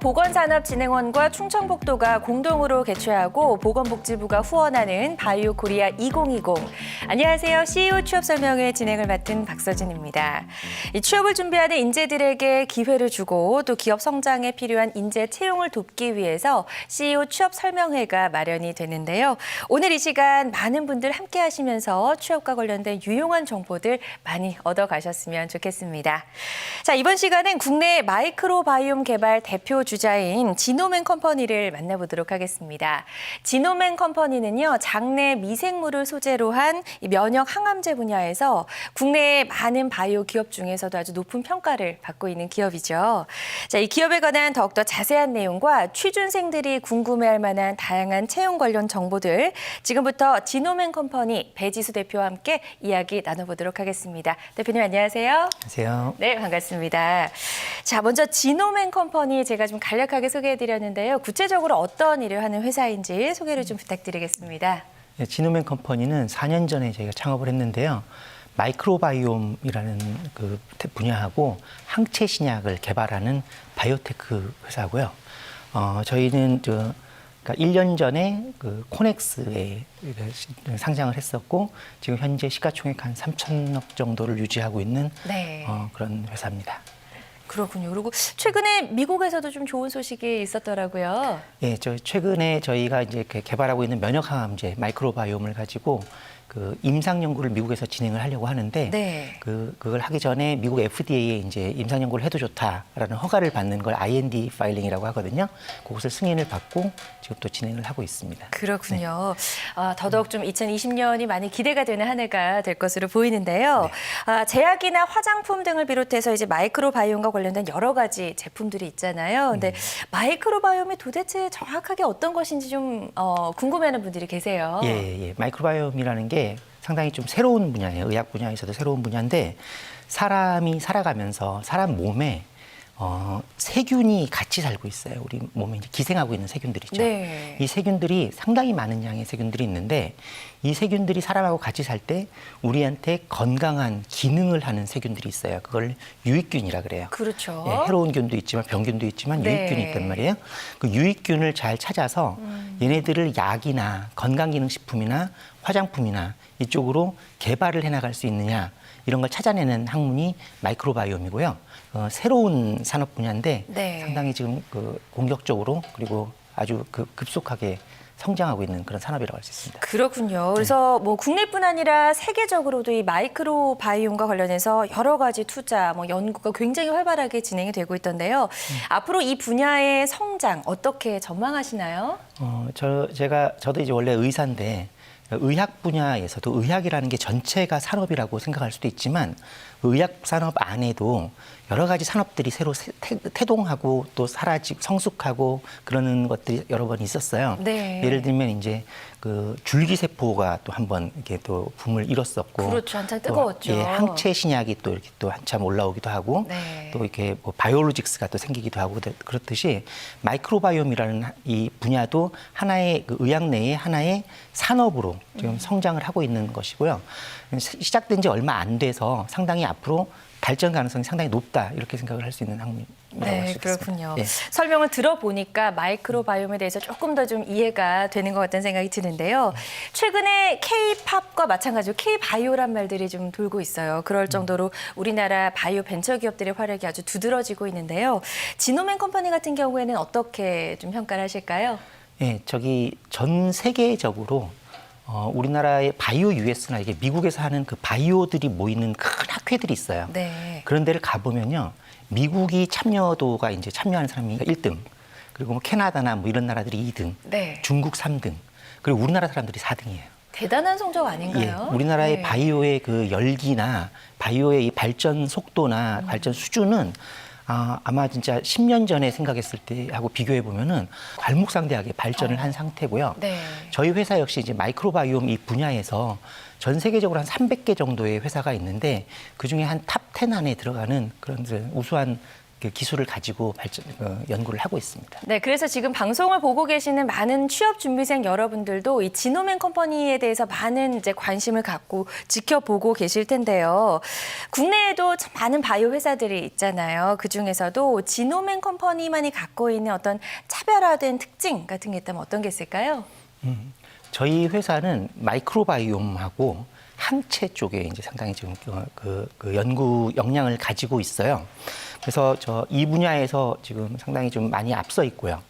한국보건산업진흥원과 충청북도가 공동으로 개최하고 보건복지부가 후원하는 바이오 코리아 2020. 안녕하세요. CEO 취업 설명회 진행을 맡은 박서진입니다. 이 취업을 준비하는 인재들에게 기회를 주고 또 기업 성장에 필요한 인재 채용을 돕기 위해서 CEO 취업 설명회가 마련이 되는데요. 오늘 이 시간 많은 분들 함께 하시면서 취업과 관련된 유용한 정보들 많이 얻어 가셨으면 좋겠습니다. 자, 이번 시간은 국내 마이크로바이옴 개발 대표 주자인 지노맨 컴퍼니를 만나보도록 하겠습니다. 지노맨 컴퍼니는요, 장내 미생물을 소재로 한이 면역 항암제 분야에서 국내의 많은 바이오 기업 중에서도 아주 높은 평가를 받고 있는 기업이죠. 자, 이 기업에 관한 더욱더 자세한 내용과 취준생들이 궁금해할 만한 다양한 채용 관련 정보들 지금부터 지노맨 컴퍼니 배지수 대표와 함께 이야기 나눠보도록 하겠습니다. 대표님 안녕하세요. 안녕하세요. 네, 반갑습니다. 자, 먼저 지노맨 컴퍼니 제가 좀 간략하게 소개해드렸는데요. 구체적으로 어떤 일을 하는 회사인지 소개를 좀 부탁드리겠습니다. 네, 지노맨 컴퍼니는 4년 전에 저희가 창업을 했는데요. 마이크로바이옴이라는 그 분야하고 항체 신약을 개발하는 바이오테크 회사고요. 어, 저희는 저 그러니까 1년 전에 그 코넥스에 상장을 했었고 지금 현재 시가총액 한 3천억 정도를 유지하고 있는 네. 어, 그런 회사입니다. 그렇군요. 그리고 최근에 미국에서도 좀 좋은 소식이 있었더라고요. 예, 저 최근에 저희가 이제 그 개발하고 있는 면역 항암제 마이크로바이옴을 가지고 그 임상 연구를 미국에서 진행을 하려고 하는데 네. 그 그걸 하기 전에 미국 FDA에 이제 임상 연구를 해도 좋다라는 허가를 받는 걸 IND 파일링이라고 하거든요. 그것을 승인을 받고 지금 또 진행을 하고 있습니다. 그렇군요. 아, 더더욱 좀 2020년이 많이 기대가 되는 한 해가 될 것으로 보이는데요. 아, 제약이나 화장품 등을 비롯해서 이제 마이크로바이옴과 관련된 여러 가지 제품들이 있잖아요. 근데 마이크로바이옴이 도대체 정확하게 어떤 것인지 좀 어, 궁금해하는 분들이 계세요. 예, 예, 예. 마이크로바이옴이라는 게 상당히 좀 새로운 분야예요. 의학 분야에서도 새로운 분야인데 사람이 살아가면서 사람 몸에 어, 세균이 같이 살고 있어요. 우리 몸에 이제 기생하고 있는 세균들이죠. 네. 이 세균들이 상당히 많은 양의 세균들이 있는데 이 세균들이 사람하고 같이 살 때 우리한테 건강한 기능을 하는 세균들이 있어요. 그걸 유익균이라 그래요. 그렇죠. 예, 해로운 균도 있지만 병균도 있지만 네. 유익균이 있단 말이에요. 그 유익균을 잘 찾아서 음. 얘네들을 약이나 건강기능식품이나 화장품이나 이쪽으로 개발을 해나갈 수 있느냐 이런 걸 찾아내는 학문이 마이크로바이옴이고요. 어, 새로운 산업 분야인데 네. 상당히 지금 그 공격적으로 그리고 아주 그 급속하게 성장하고 있는 그런 산업이라고 할 수 있습니다. 그렇군요. 그래서 뭐 국내뿐 아니라 세계적으로도 이 마이크로 바이옴과 관련해서 여러 가지 투자, 뭐 연구가 굉장히 활발하게 진행이 되고 있던데요. 앞으로 이 분야의 성장 어떻게 전망하시나요? 어, 저 제가 저도 이제 원래 의사인데 의학 분야에서도 의학이라는 게 전체가 산업이라고 생각할 수도 있지만 의학 산업 안에도 여러 가지 산업들이 새로 태- 태동하고 또 사라지고 성숙하고 그러는 것들이 여러 번 있었어요. 네. 예를 들면 이제 그 줄기세포가 또 한 번 이렇게 또 붐을 일었었고 그렇죠. 또, 뜨거웠죠. 예, 항체 신약이 또 이렇게 또 한참 올라오기도 하고 네. 또 이렇게 뭐 바이오로직스가 또 생기기도 하고 그렇- 그렇듯이 마이크로바이옴이라는 이 분야도 하나의 그 의학 내의 하나의 산업으로 지금 성장을 하고 있는 것이고요. 시- 시작된 지 얼마 안 돼서 상당히 앞으로 발전 가능성이 상당히 높다 이렇게 생각을 할 수 있는 할 네, 수. 그렇군요. 예. 설명을 들어보니까 마이크로바이옴에 대해서 조금 더 좀 이해가 되는 것 같다는 생각이 드는데요. 최근에 K-팝과 마찬가지로 K-바이오란 말들이 좀 돌고 있어요. 그럴 정도로 우리나라 바이오 벤처 기업들의 활약이 아주 두드러지고 있는데요. 지노맨 컴퍼니 같은 경우에는 어떻게 좀 평가를 하실까요? 예, 저기 전 세계적으로 어, 우리나라의 바이오 US나 이게 미국에서 하는 그 바이오들이 모이는 큰 학회들이 있어요. 네. 그런 데를 가보면요. 미국이 참여도가 이제 참여하는 사람이 1등, 그리고 뭐 캐나다나 뭐 이런 나라들이 2등, 네. 중국 3등, 그리고 우리나라 사람들이 4등이에요. 대단한 성적 예, 아닌가요? 우리나라의 네. 바이오의 그 열기나 바이오의 이 발전 음. 속도나 발전 수준은 아, 아마 진짜 10년 전에 생각했을 때하고 비교해 보면은 괄목상대하게 발전을 한 상태고요. 네. 저희 회사 역시 이제 마이크로바이옴 이 분야에서 전 세계적으로 한 300개 정도의 회사가 있는데 그 중에 한 탑 10 안에 들어가는 그런 우수한 그 기술을 가지고 발전, 어, 연구를 하고 있습니다. 네, 그래서 지금 방송을 보고 계시는 많은 취업 준비생 여러분들도 이 지노맨 컴퍼니에 대해서 많은 이제 관심을 갖고 지켜보고 계실 텐데요. 국내에도 참 많은 바이오 회사들이 있잖아요. 그 중에서도 지노맨 컴퍼니만이 갖고 있는 어떤 차별화된 특징 같은 게 있다면 어떤 게 있을까요? 저희 회사는 마이크로바이옴하고 항체 쪽에 이제 상당히 지금 그, 그, 그 연구 역량을 가지고 있어요. 그래서 저 이 분야에서 지금 상당히 좀 많이 앞서 있고요.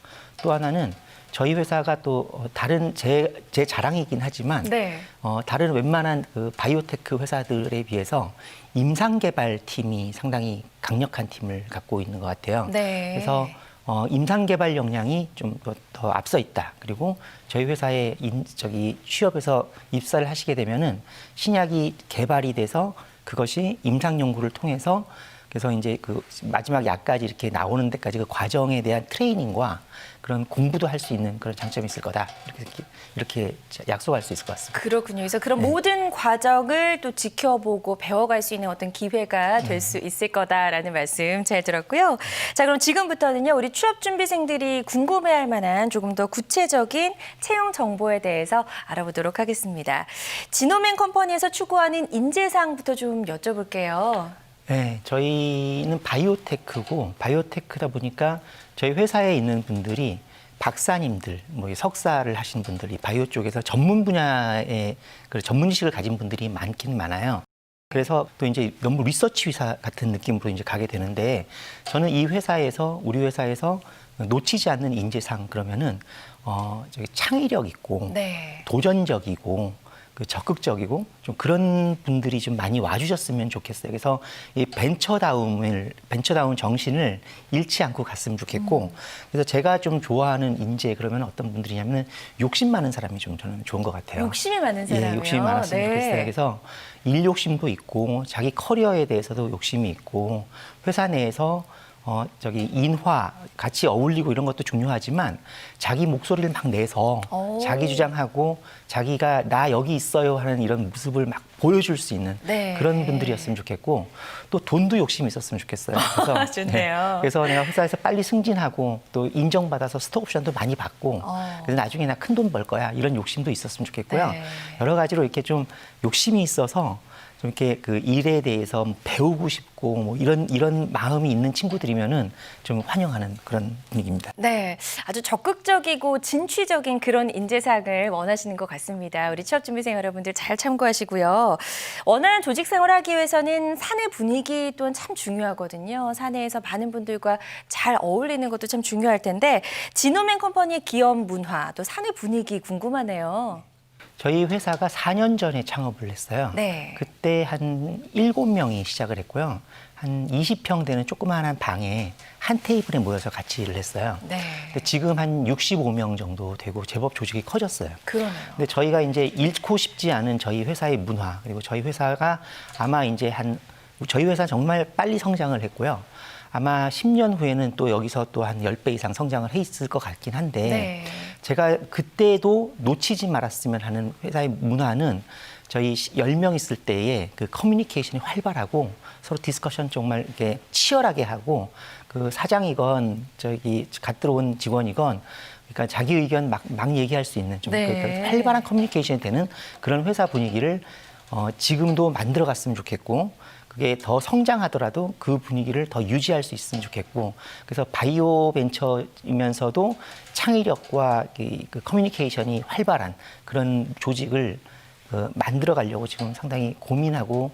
또 하나는 저희 회사가 또 어, 다른 제, 제 자랑이긴 하지만 네. 어, 다른 웬만한 그 바이오테크 회사들에 비해서 임상 개발 팀이 상당히 강력한 팀을 갖고 있는 것 같아요. 네. 그래서 어, 임상 개발 역량이 좀 더 앞서 있다. 그리고 저희 회사에 인, 저기 취업해서 입사를 하시게 되면은 신약이 개발이 돼서 그것이 임상 연구를 통해서 그래서 이제 그 마지막 약까지 이렇게 나오는 데까지 그 과정에 대한 트레이닝과 그런 공부도 할 수 있는 그런 장점이 있을 거다. 이렇게 이렇게 약속할 수 있을 것 같습니다. 그렇군요. 그래서 그런 모든 과정을 또 지켜보고 배워갈 수 있는 어떤 기회가 될수 있을 거다라는 말씀 잘 들었고요. 자, 그럼 지금부터는요, 우리 취업 준비생들이 궁금해할 만한 조금 더 구체적인 채용 정보에 대해서 알아보도록 하겠습니다. 지노맨 컴퍼니에서 추구하는 인재상부터 좀 여쭤볼게요. 네, 저희는 바이오테크고 바이오테크다 보니까 저희 회사에 있는 분들이 박사님들, 뭐 석사를 하신 분들이 바이오 쪽에서 전문 분야의 그 전문 지식을 가진 분들이 많긴 많아요. 그래서 또 이제 너무 리서치 회사 같은 느낌으로 이제 가게 되는데 저는 이 회사에서 우리 회사에서 놓치지 않는 인재상 그러면은 어 저기 창의력 있고 네. 도전적이고 그 적극적이고 좀 그런 분들이 좀 많이 와주셨으면 좋겠어요. 그래서 이 벤처다움을 벤처다운 정신을 잃지 않고 갔으면 좋겠고 그래서 제가 좀 좋아하는 인재 그러면 어떤 분들이냐면 욕심 많은 사람이 좀 저는 좋은 것 같아요. 욕심이 많은 사람이요. 예, 욕심이 많았으면 네. 좋겠어요. 그래서 일 욕심도 있고 자기 커리어에 대해서도 욕심이 있고 회사 내에서 어 저기 인화 같이 어울리고 이런 것도 중요하지만 자기 목소리를 막 내서 오. 자기 주장하고 자기가 나 여기 있어요 하는 이런 모습을 막 보여줄 수 있는 네. 그런 분들이었으면 좋겠고 또 돈도 욕심이 있었으면 좋겠어요. 그래서 좋네요. 그래서 내가 회사에서 빨리 승진하고 또 인정받아서 스톡 옵션도 많이 받고 어. 그래서 나중에 나 큰 돈 벌 거야 이런 욕심도 있었으면 좋겠고요. 네. 여러 가지로 이렇게 좀 욕심이 있어서 좀 이렇게 그 일에 대해서 배우고 싶고 뭐 이런 이런 마음이 있는 친구들이면은 좀 환영하는 그런 분위기입니다. 네, 아주 적극적이고 진취적인 그런 인재상을 원하시는 것 같습니다. 우리 취업 준비생 여러분들 잘 참고하시고요. 원하는 조직 생활을 하기 위해서는 사내 분위기 또한 참 중요하거든요. 사내에서 많은 분들과 잘 어울리는 것도 참 중요할 텐데 진호맨 컴퍼니의 기업 문화 또 사내 분위기 궁금하네요. 저희 회사가 4년 전에 창업을 했어요. 네. 그때 한 7명이 시작을 했고요. 한 20평 되는 조그마한 방에 한 테이블에 모여서 같이 일을 했어요. 네, 근데 지금 한 65명 정도 되고 제법 조직이 커졌어요. 그러네요. 근데 저희가 이제 잃고 싶지 않은 저희 회사의 문화 그리고 저희 회사가 아마 이제 한 저희 회사 정말 빨리 성장을 했고요. 아마 10년 후에는 또 여기서 또 한 10배 이상 성장을 해 있을 것 같긴 한데 네. 제가 그때도 놓치지 말았으면 하는 회사의 문화는 저희 10명 있을 때에 그 커뮤니케이션이 활발하고 서로 디스커션 정말 이렇게 치열하게 하고 그 사장이건 저기 갓 들어온 직원이건 그러니까 자기 의견 막, 막 얘기할 수 있는 좀 네. 그 활발한 커뮤니케이션이 되는 그런 회사 분위기를 어, 지금도 만들어 갔으면 좋겠고 그게 더 성장하더라도 그 분위기를 더 유지할 수 있으면 좋겠고 그래서 바이오 벤처이면서도 창의력과 이, 그 커뮤니케이션이 활발한 그런 조직을 어, 만들어 가려고 지금 상당히 고민하고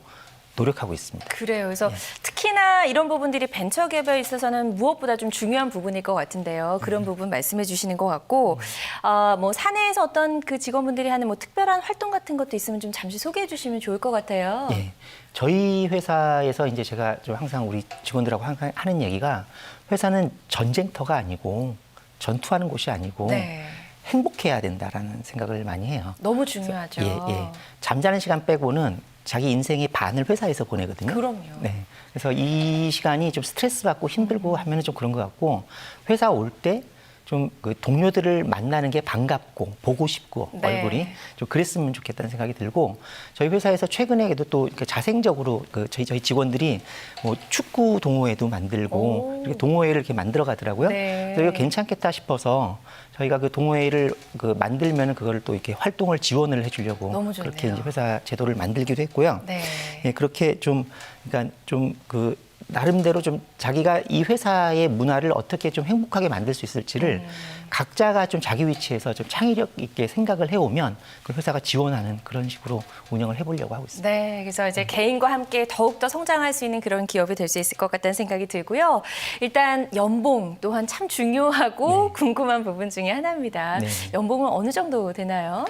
노력하고 있습니다. 그래요. 그래서 예. 특히나 이런 부분들이 벤처 개발에 있어서는 무엇보다 좀 중요한 부분일 것 같은데요. 그런 네. 부분 말씀해 주시는 것 같고, 아, 뭐 사내에서 어떤 그 직원분들이 하는 뭐 특별한 활동 같은 것도 있으면 좀 잠시 소개해 주시면 좋을 것 같아요. 예. 저희 회사에서 이제 제가 좀 항상 우리 직원들하고 항상 하는 얘기가 회사는 전쟁터가 아니고 전투하는 곳이 아니고 네. 행복해야 된다라는 생각을 많이 해요. 너무 중요하죠. 예, 예. 잠자는 시간 빼고는 자기 인생의 반을 회사에서 보내거든요. 그럼요. 네. 그래서 이 시간이 좀 스트레스 받고 힘들고 하면은 좀 그런 것 같고 회사 올 때 좀 그 동료들을 만나는 게 반갑고 보고 싶고 네. 얼굴이 좀 그랬으면 좋겠다는 생각이 들고 저희 회사에서 최근에도 또 이렇게 자생적으로 그 저희 저희 직원들이 뭐 축구 동호회도 만들고 오. 이렇게 동호회를 이렇게 만들어 가더라고요. 네. 그래서 이거 괜찮겠다 싶어서 저희가 그 동호회를 그 만들면 그걸 또 이렇게 활동을 지원을 해주려고 그렇게. 이제 회사 제도를 만들기도 했고요. 네. 예, 그렇게 좀 그러니까 좀그 나름대로 좀 자기가 이 회사의 문화를 어떻게 좀 행복하게 만들 수 있을지를 음. 각자가 좀 자기 위치에서 좀 창의력 있게 생각을 해오면 그 회사가 지원하는 그런 식으로 운영을 해보려고 하고 있습니다. 네, 그래서 이제 개인과 함께 더욱더 성장할 수 있는 그런 기업이 될 수 있을 것 같다는 생각이 들고요. 일단 연봉 또한 참 중요하고 궁금한 부분 중에 하나입니다. 네. 연봉은 어느 정도 되나요?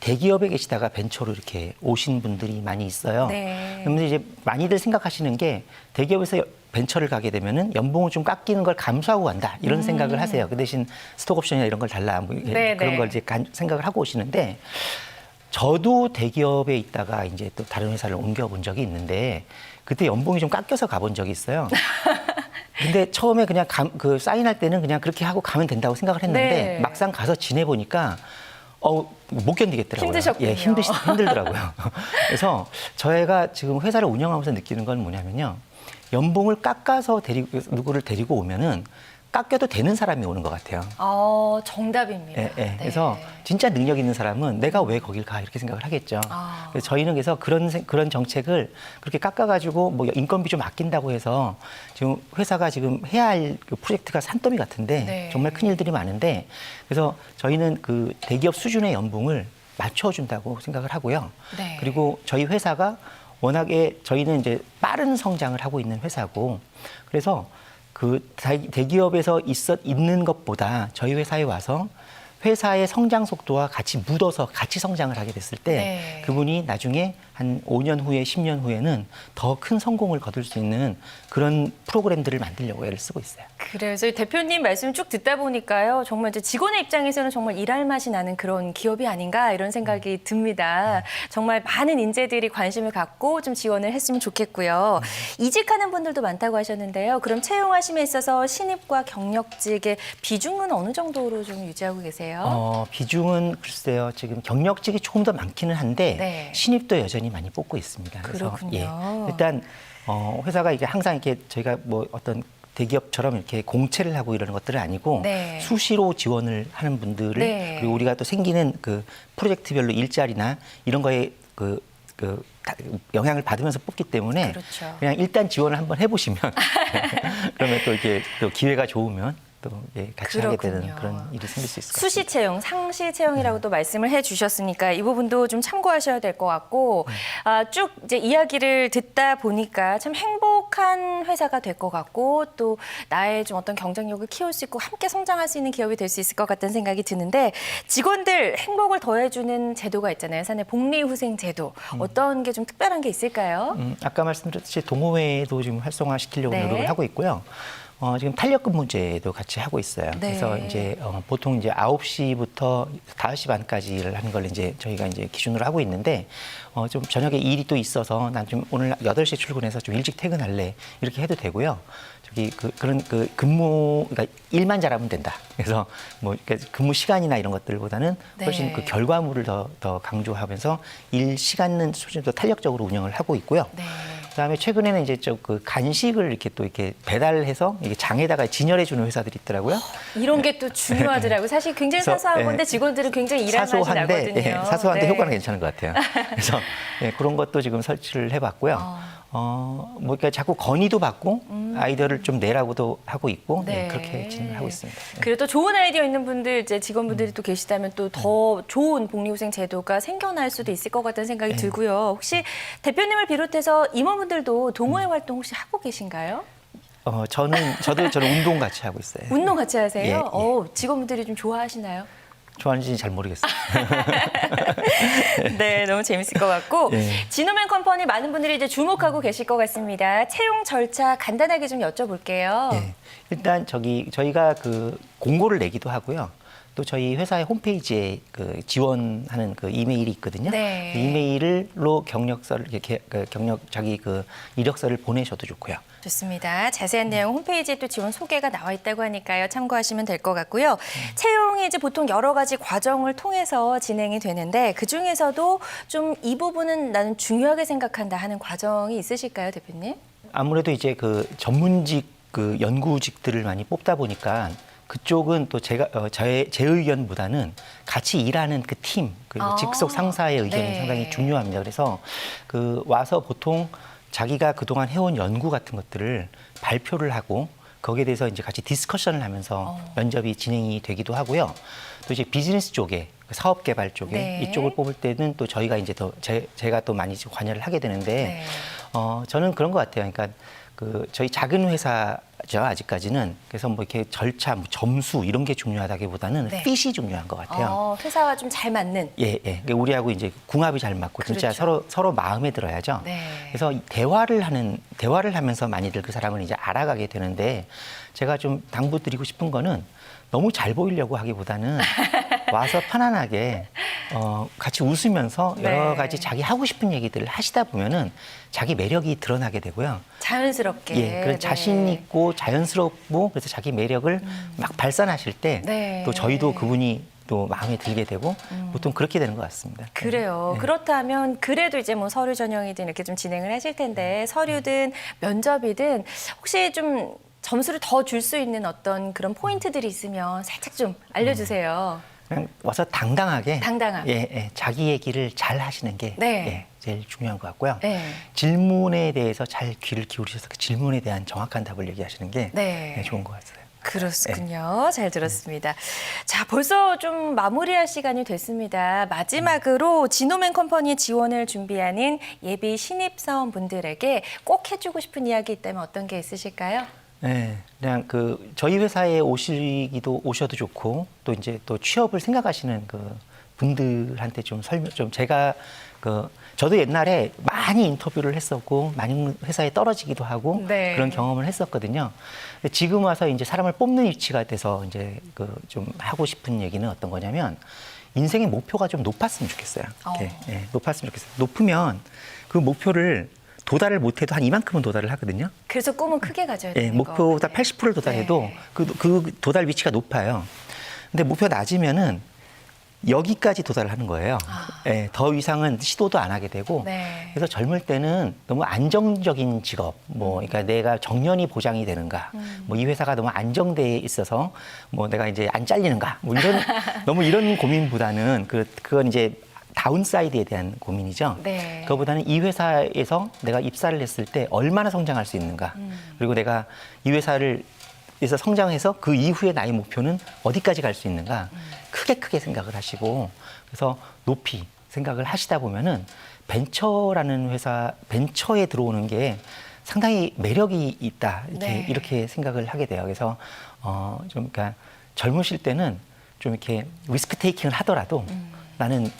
대기업에 계시다가 벤처로 이렇게 오신 분들이 많이 있어요. 네. 그런데 이제 많이들 생각하시는 게 대기업에서 벤처를 가게 되면은 연봉을 좀 깎이는 걸 감수하고 간다 이런 생각을 하세요. 그 대신 스톡 옵션이나 이런 걸 달라 뭐 음. 네, 그런 네. 걸 이제 간- 생각을 하고 오시는데 저도 대기업에 있다가 이제 또 다른 회사를 옮겨본 적이 있는데 그때 연봉이 좀 깎여서 가본 적이 있어요. 근데 처음에 그냥 감- 그 사인할 때는 그냥 그렇게 하고 가면 된다고 생각을 했는데 네. 막상 가서 지내보니까 어, 못 견디겠더라고요. 힘드셨군요. 예, 힘드, 힘들더라고요. 그래서 저희가 지금 회사를 운영하면서 느끼는 건 뭐냐면요. 연봉을 깎아서 데리고, 누구를 데리고 오면은 깎여도 되는 사람이 오는 것 같아요. 어, 정답입니다. 예, 예. 네. 그래서 진짜 능력 있는 사람은 내가 왜 거길 가 이렇게 생각을 하겠죠. 아. 그래서 저희는 그래서 그런 생- 그런 정책을 그렇게 깎아가지고 뭐 인건비 좀 아낀다고 해서 지금 회사가 지금 해야 할그 프로젝트가 산더미 같은데 네. 정말 큰 일들이 많은데 그래서 저희는 그 대기업 수준의 연봉을 맞춰준다고 생각을 하고요. 네. 그리고 저희 회사가 워낙에 저희는 이제 빠른 성장을 하고 있는 회사고 그래서 그 다- 대기업에서 있어 있는 것보다 저희 회사에 와서 회사의 성장 속도와 같이 묻어서 같이 성장을 하게 됐을 때 네. 그분이 나중에 한 5년 후에 10년 후에는 더 큰 성공을 거둘 수 있는 그런 프로그램들을 만들려고 애를 쓰고 있어요. 그래서 이 대표님 말씀 쭉 듣다 보니까요. 정말 이제 직원의 입장에서는 정말 일할 맛이 나는 그런 기업이 아닌가 이런 생각이 듭니다. 정말 많은 인재들이 관심을 갖고 좀 지원을 했으면 좋겠고요. 이직하는 분들도 많다고 하셨는데요. 그럼 채용하심에 있어서 신입과 경력직의 비중은 어느 정도로 좀 유지하고 계세요? 어, 비중은 글쎄요. 지금 경력직이 조금 더 많기는 한데 네. 신입도 여전히 많이 뽑고 있습니다. 그렇군요. 예, 일단 어, 회사가 이게 항상 이렇게 저희가 뭐 어떤 대기업처럼 이렇게 공채를 하고 이러는 것들은 아니고 네. 수시로 지원을 하는 분들을 네. 그리고 우리가 또 생기는 그 프로젝트별로 일자리나 이런 거에 그, 그 다- 영향을 받으면서 뽑기 때문에 그렇죠. 그냥 일단 지원을 한번 해보시면 그러면 또 이렇게 또 기회가 좋으면 또 예, 같이 하게 되는 그렇군요. 그런 일이 생길 수 있을 것 같습니다. 수시 채용, 상시 채용이라고 또 말씀을 해주셨으니까 이 부분도 좀 참고하셔야 될 것 같고 아, 쭉 이제 이야기를 듣다 보니까 참 행복한 회사가 될 것 같고 또 나의 좀 어떤 경쟁력을 키울 수 있고 함께 성장할 수 있는 기업이 될 수 있을 것 같다는 생각이 드는데 직원들 행복을 더해주는 제도가 있잖아요. 사내 복리후생 제도 어떤 게 좀 특별한 게 있을까요? 음, 아까 말씀드렸듯이 동호회도 지금 활성화시키려고 네. 노력을 하고 있고요. 어, 지금 탄력 근무제도 같이 하고 있어요. 네. 그래서 이제 어, 보통 이제 9시부터 5시 반까지 일을 하는 걸 이제 저희가 이제 기준으로 하고 있는데 어, 좀 저녁에 일이 또 있어서 난 좀 오늘 8시에 출근해서 좀 일찍 퇴근할래. 이렇게 해도 되고요. 저기 그 그런 그 근무 그러니까 일만 잘하면 된다. 그래서 뭐 근무 시간이나 이런 것들보다는 훨씬 네. 그 결과물을 더, 더 강조하면서 일 시간은 수준 더 탄력적으로 운영을 하고 있고요. 네. 그다음에 최근에는 이제 좀그 간식을 이렇게 또 이렇게 배달해서 이게 장에다가 진열해 주는 회사들이 있더라고요. 이런 게 또 중요하더라고요. 사실 굉장히 그래서, 사소한 예. 건데 직원들은 굉장히 일할 맛이 나거든요. 예, 사소한데 네. 효과는 괜찮은 것 같아요. 그래서 예, 그런 것도 지금 설치를 해봤고요. 아. 어, 뭐 그러니까 자꾸 건의도 받고 아이디어를 좀 내라고도 하고 있고 음. 네. 예, 그렇게 진행을 하고 있습니다. 예. 그리고 또 좋은 아이디어 있는 분들 이제 직원분들이 또 계시다면 또 더 좋은 복리후생 제도가 생겨날 수도 있을 것 같다는 생각이 들고요. 혹시 대표님을 비롯해서 임원분들도 동호회 활동 혹시 하고 계신가요? 어, 저는 저도 저는 운동 같이 하고 있어요. 운동 같이 하세요? 예, 예. 어, 직원분들이 좀 좋아하시나요? 좋아하는지 잘 모르겠어요. 네, 너무 재밌을 것 같고 예. 진호맨 컴퍼니 많은 분들이 이제 주목하고 계실 것 같습니다. 채용 절차 간단하게 좀 여쭤볼게요. 예. 일단 저기 저희가 그 공고를 내기도 하고요. 또 저희 회사의 홈페이지에 그 지원하는 그 이메일이 있거든요. 네. 그 이메일로 경력서를 이렇게 그 경력 자기 그 이력서를 보내셔도 좋고요. 좋습니다. 자세한 내용 홈페이지에 또 지원 소개가 나와 있다고 하니까요. 참고하시면 될 것 같고요. 채용 이 이제 보통 여러 가지 과정을 통해서 진행이 되는데 그 중에서도 좀 이 부분은 나는 중요하게 생각한다 하는 과정이 있으실까요, 대표님? 아무래도 이제 그 전문직 그 연구직들을 많이 뽑다 보니까 그쪽은 또 제가 어, 저의 제 의견보다는 같이 일하는 그 팀, 그리고 아, 직속 상사의 의견이 네. 상당히 중요합니다. 그래서 그 와서 보통 자기가 그동안 해온 연구 같은 것들을 발표를 하고 거기에 대해서 이제 같이 디스커션을 하면서 어. 면접이 진행이 되기도 하고요. 또 이제 비즈니스 쪽에 그 사업 개발 쪽에 네. 이쪽을 뽑을 때는 또 저희가 이제 더 제, 제가 또 많이 관여를 하게 되는데 네. 어, 저는 그런 것 같아요. 그러니까 그 저희 작은 회사죠 아직까지는 그래서 뭐 이렇게 절차, 뭐 점수 이런 게 중요하다기보다는 네. 핏이 중요한 것 같아요. 어, 회사와 좀 잘 맞는. 예, 예. 그러니까 우리하고 이제 궁합이 잘 맞고 진짜 그렇죠. 서로 서로 마음에 들어야죠. 네. 그래서 이 대화를 하는 대화를 하면서 많이들 그 사람을 이제 알아가게 되는데 제가 좀 당부드리고 싶은 거는 너무 잘 보이려고 하기보다는 와서 편안하게 어, 같이 웃으면서 여러 네. 가지 자기 하고 싶은 얘기들을 하시다 보면은 자기 매력이 드러나게 되고요. 자연스럽게. 예, 그런 네. 자신 있고 자연스럽고 그래서 자기 매력을 막 발산하실 때또 네. 음. 저희도 그분이 또 마음에 들게 되고 보통 그렇게 되는 것 같습니다. 그래요. 네. 그렇다면 그래도 이제 뭐 서류 전형이든 이렇게 좀 진행을 하실 텐데 서류든 면접이든 혹시 좀 점수를 더 줄 수 있는 어떤 그런 포인트들이 있으면 살짝 좀 알려주세요. 그냥 와서 당당하게 당당하게. 예, 예, 자기 얘기를 잘 하시는 게 네. 예, 제일 중요한 것 같고요. 네. 질문에 대해서 잘 귀를 기울이셔서 그 질문에 대한 정확한 답을 얘기하시는 게 네. 예, 좋은 것 같아요. 그렇군요. 잘 들었습니다. 자, 벌써 좀 마무리할 시간이 됐습니다. 마지막으로 지노맨 컴퍼니 지원을 준비하는 예비 신입 사원분들에게 꼭 해주고 싶은 이야기 있다면 어떤 게 있으실까요? 네, 그냥 그 저희 회사에 오시기도 오셔도 좋고 또 이제 또 취업을 생각하시는 그 분들한테 좀 설명 좀 제가 그 저도 옛날에 많이 인터뷰를 했었고 많은 회사에 떨어지기도 하고 네. 그런 경험을 했었거든요. 지금 와서 이제 사람을 뽑는 위치가 돼서 이제 그 좀 하고 싶은 얘기는 어떤 거냐면 인생의 목표가 좀 높았으면 좋겠어요. 이렇게 어. 예, 높았으면 좋겠어요. 높으면 그 목표를 도달을 못해도 한 이만큼은 도달을 하거든요. 그래서 꿈은 크게 가져야 예, 되는 목표보다 거 같아요. 80%를 도달해도 네. 그, 그 도달 위치가 높아요. 근데 목표 가 낮으면은 여기까지 도달을 하는 거예요. 예, 더 이상은 시도도 안 하게 되고. 아. 네. 그래서 젊을 때는 너무 안정적인 직업, 뭐, 그러니까 내가 정년이 보장이 되는가, 음. 뭐 이 회사가 너무 안정돼 있어서 뭐 내가 이제 안 잘리는가, 뭐 이런 너무 이런 고민보다는 그 그건 이제 다운사이드에 대한 고민이죠. 네. 그거보다는 이 회사에서 내가 입사를 했을 때 얼마나 성장할 수 있는가, 음. 그리고 내가 이 회사를 에서 성장해서 그 이후에 나의 목표는 어디까지 갈 수 있는가 크게 크게 생각을 하시고 그래서 높이 생각을 하시다 보면은 벤처라는 회사 벤처에 들어오는 게 상당히 매력이 있다 이렇게 네. 이렇게 생각을 하게 돼요. 그래서 어좀 그러니까 젊으실 때는 좀 이렇게 리스크 테이킹을 하더라도 나는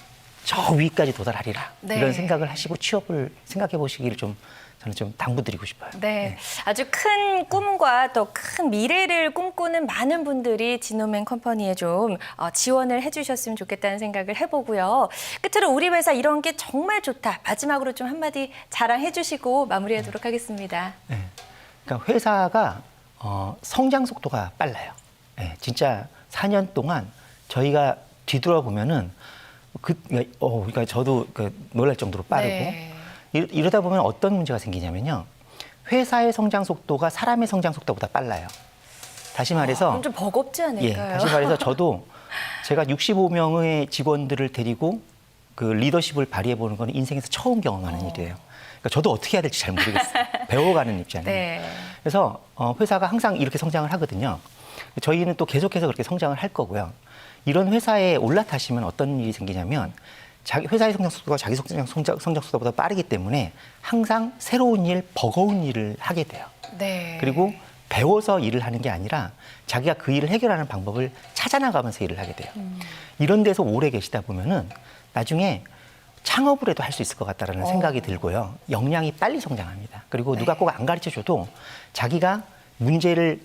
저 위까지 도달하리라 네. 이런 생각을 하시고 취업을 생각해 보시기를 좀 저는 좀 당부드리고 싶어요. 네, 아주 큰 꿈과 또 큰 미래를 꿈꾸는 많은 분들이 지노맨 컴퍼니에 좀 어, 지원을 해주셨으면 좋겠다는 생각을 해보고요. 끝으로 우리 회사 이런 게 정말 좋다. 마지막으로 좀 한마디 자랑해 주시고 마무리하도록 하겠습니다. 네. 그러니까 회사가 어, 성장 속도가 빨라요. 예, 진짜 4년 동안 저희가 뒤돌아보면은 그, 그러니까, 어, 그러니까 저도 그 놀랄 정도로 빠르고 네. 이- 이러 다 보면 어떤 문제가 생기냐면요. 회사의 성장 속도가 사람의 성장 속도보다 빨라요. 다시 말해서 그럼 좀 버겁지 예, 않을까요? 다시 말해서 저도 제가 65명의 직원들을 데리고 그 리더십을 발휘해 보는 건 인생에서 처음 경험하는 일이에요. 그러니까 저도 어떻게 해야 될지 잘 모르겠어요. 배워가는 입장이에요. 네. 그래서 어, 회사가 항상 이렇게 성장을 하거든요. 저희는 또 계속해서 그렇게 성장을 할 거고요. 이런 회사에 올라타시면 어떤 일이 생기냐면 자기 회사의 성장 속도가 자기 성장, 성장, 성장 속도보다 빠르기 때문에 항상 새로운 일, 버거운 일을 하게 돼요. 네. 그리고 배워서 일을 하는 게 아니라 자기가 그 일을 해결하는 방법을 찾아나가면서 일을 하게 돼요. 이런 데서 오래 계시다 보면은 나중에 창업을 해도 할 수 있을 것 같다라는 어. 생각이 들고요. 역량이 빨리 성장합니다. 그리고 누가 네. 꼭안 가르쳐 줘도 자기가 문제를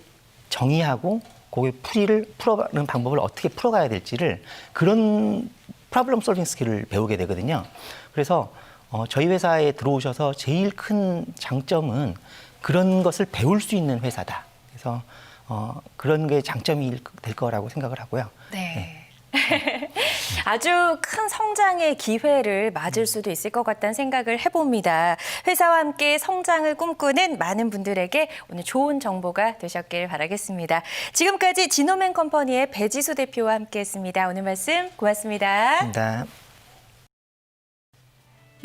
정의하고 그의 풀이를 풀어가는 방법을 어떻게 풀어가야 될지를 그런 프로블럼 솔빙 스킬을 배우게 되거든요. 그래서 어, 저희 회사에 들어오셔서 제일 큰 장점은 그런 것을 배울 수 있는 회사다. 그래서 어, 그런 게 장점이 될 거라고 생각을 하고요. 네. 아주 큰 성장의 기회를 맞을 수도 있을 것 같다는 생각을 해봅니다. 회사와 함께 성장을 꿈꾸는 많은 분들에게 오늘 좋은 정보가 되셨길 바라겠습니다. 지금까지 지노맨 컴퍼니의 배지수 대표와 함께했습니다. 오늘 말씀 고맙습니다. 감사합니다.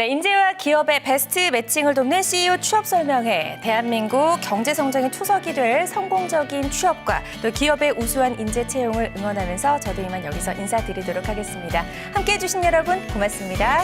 네, 인재와 기업의 베스트 매칭을 돕는 CEO 취업 설명회. 대한민국 경제 성장의 투석이 될 성공적인 취업과 또 기업의 우수한 인재 채용을 응원하면서 저도 이만 여기서 인사드리도록 하겠습니다. 함께 해주신 여러분 고맙습니다.